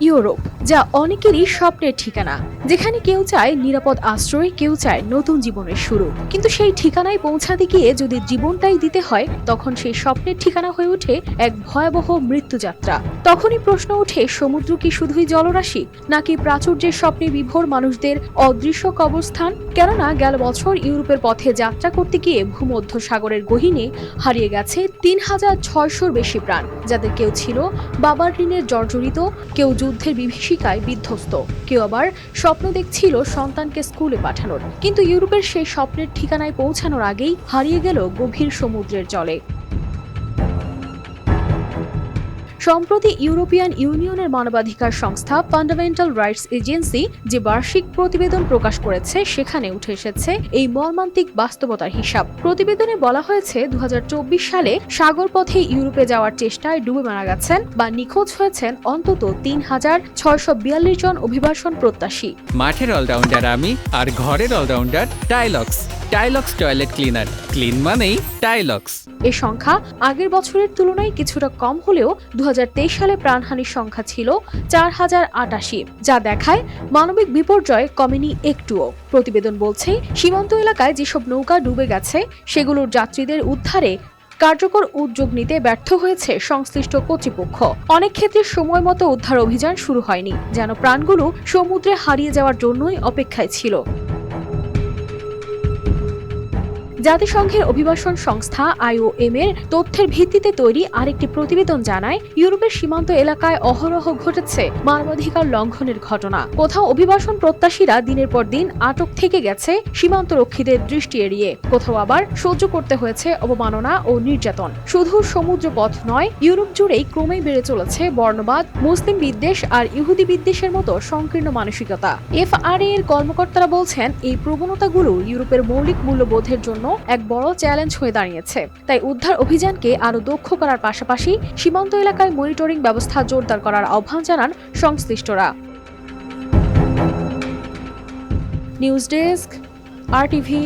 Europe, যা অনেকেরই স্বপ্নের ঠিকানা। যেখানে কেউ চায় নিরাপদ আশ্রয়, কেউ চায় নতুন জীবনের শুরু। কিন্তু সেই ঠিকানায় পৌঁছাতে গিয়ে যদি জীবনটাই দিতে হয়, তখন সেই স্বপ্নের ঠিকানা হয়ে ওঠে এক ভয়াবহ মৃত্যুযাত্রা। তখনই প্রশ্ন ওঠে, সমুদ্র কি শুধুই জলরাশি, নাকি প্রাচুর্যের স্বপ্নে বিভোর মানুষদের অদৃশ্য কবরস্থান? কেননা গেল বছর ইউরোপের পথে যাত্রা করতে গিয়ে ভূমধ্য সাগরের গহীনে হারিয়ে গেছে তিন হাজার ছয়শোর বেশি প্রাণ, যাদের কেউ ছিল বাবার ঋণের জর্জরিত, কেউ যুদ্ধের বিভীষিকায় বিধ্বস্ত। কেউ আবার স্বপ্ন দেখছিল সন্তানকে স্কুলে পাঠানোর। কিন্তু ইউরোপের সেই স্বপ্নের ঠিকানায় পৌঁছানোর আগেই হারিয়ে গেল গভীর সমুদ্রের জলে। সম্প্রতি ইউরোপিয়ান ইউনিয়নের মানবাধিকার সংস্থা ফান্ডামেন্টাল রাইটস এজেন্সি যে বার্ষিক প্রতিবেদন প্রকাশ করেছে, সেখানে উঠে এসেছে এই মর্মান্তিক বাস্তবতার হিসাব। প্রতিবেদনে বলা হয়েছে দু হাজার চব্বিশ সালে সাগরপথে ইউরোপে যাওয়ার চেষ্টায় ডুবে মারা গেছেন বা নিখোঁজ হয়েছেন অন্তত তিন হাজার ছয়শো বিয়াল্লিশ জন অভিবাসন প্রত্যাশী। মাঠের অলরাউন্ডার আমি আর ঘরের allrounder Tilex Tilex toilet cleaner. Clean মানেই টাইলক্স এ সংখ্যা আগের বছরের তুলনায় কিছুটা কম হলেও দুহাজার তেইশ সালে প্রাণহানির সংখ্যা ছিল চার হাজার আটাশি, যা দেখায় মানবিক বিপর্যয় কমেনি একটুও। প্রতিবেদন বলছে, সীমান্ত এলাকায় যেসব নৌকা ডুবে গেছে, সেগুলোর যাত্রীদের উদ্ধারে কার্যকর উদ্যোগ নিতে ব্যর্থ হয়েছে সংশ্লিষ্ট কর্তৃপক্ষ। অনেক ক্ষেত্রে সময় মতো উদ্ধার অভিযান শুরু হয়নি, যেন প্রাণগুলো সমুদ্রে হারিয়ে যাওয়ার জন্যই অপেক্ষায় ছিল। জাতিসংঘের অভিবাসন সংস্থা আইওএম এর তথ্যের ভিত্তিতে তৈরি আরেকটি প্রতিবেদন জানায়, ইউরোপের সীমান্ত এলাকায় অহরহ ঘটেছে মানবাধিকার লঙ্ঘনের ঘটনা। কোথাও অভিবাসন প্রত্যাশীরা দিনের পর দিন আটক থেকে গেছে সীমান্ত রক্ষীদের দৃষ্টি এড়িয়ে। কোথাও আবার সহ্য করতে হয়েছে অবমাননা ও নির্যাতন। শুধু সমুদ্র পথ নয়, ইউরোপ জুড়েই ক্রমেই বেড়ে চলেছে বর্ণবাদ, মুসলিম বিদ্বেষ আর ইহুদি বিদ্বেষের মতো সংকীর্ণ মানসিকতা। এফআরএ এর কর্মকর্তারা বলছেন, এই প্রবণতাগুলো ইউরোপের মৌলিক মূল্যবোধের জন্য এক বড় চ্যালেঞ্জ হয়ে দাঁড়িয়েছে। তাই উদ্ধার অভিযানকে আরও দক্ষ করার পাশাপাশি সীমান্ত এলাকায় মনিটরিং ব্যবস্থা জোরদার করার আহ্বান জানান সংশ্লিষ্টরা। নিউজ ডেস্ক আর টিভি